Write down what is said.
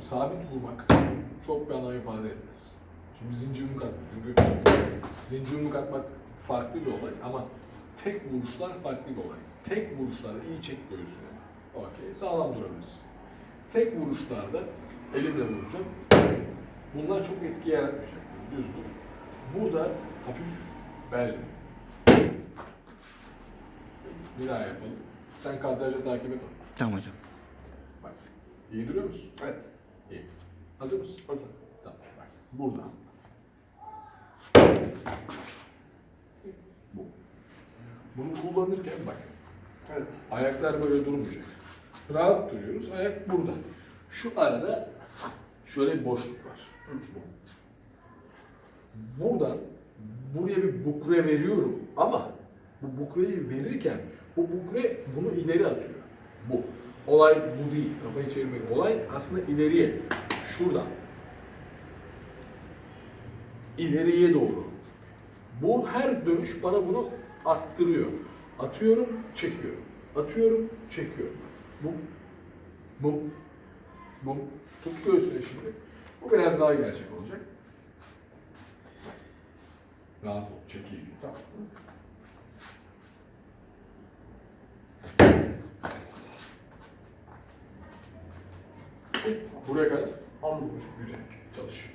sabit vurmak çok bir anlam ifade etmez. Şimdi zincir yumruk atmak. Çünkü zincir yumruk atmak farklı bir olay ama tek vuruşlar farklı bir olay. Tek vuruşlarda iyi çek göğsüne. Okey, sağlam durabilirsin. Tek vuruşlarda elimle vuracağım. Bunlar çok etki yaratmayacak. Düz dur. Burada hafif bel. Bir daha yapalım. Sen kadraja takip et. Tamam hocam. Bak. İyi duruyor musun? Evet. Hazır mısın? Hazır. Tamam. Bak. Burada. Bu. Bunu kullanırken bak. Evet. Ayaklar böyle durmayacak. Rahat duruyoruz. Ayak burada. Şu arada şöyle bir boşluk var. Buradan buraya bir bukre veriyorum ama bu bukreyi verirken bu bukre bunu ileri atıyor. Bu. Olay bu değil. Kafayı çevirmek. Olay aslında ileriye. Şuradan. İleriye doğru. Bu her dönüş bana bunu attırıyor. Atıyorum, çekiyorum. Atıyorum, çekiyorum. Bu, bu, bu. Tut göğsüne şimdi. Bu biraz daha gerçek olacak. Rahat ol, çekeyim. Tamam. Buraya kadar Hamburg büyüyerek çalışıyor.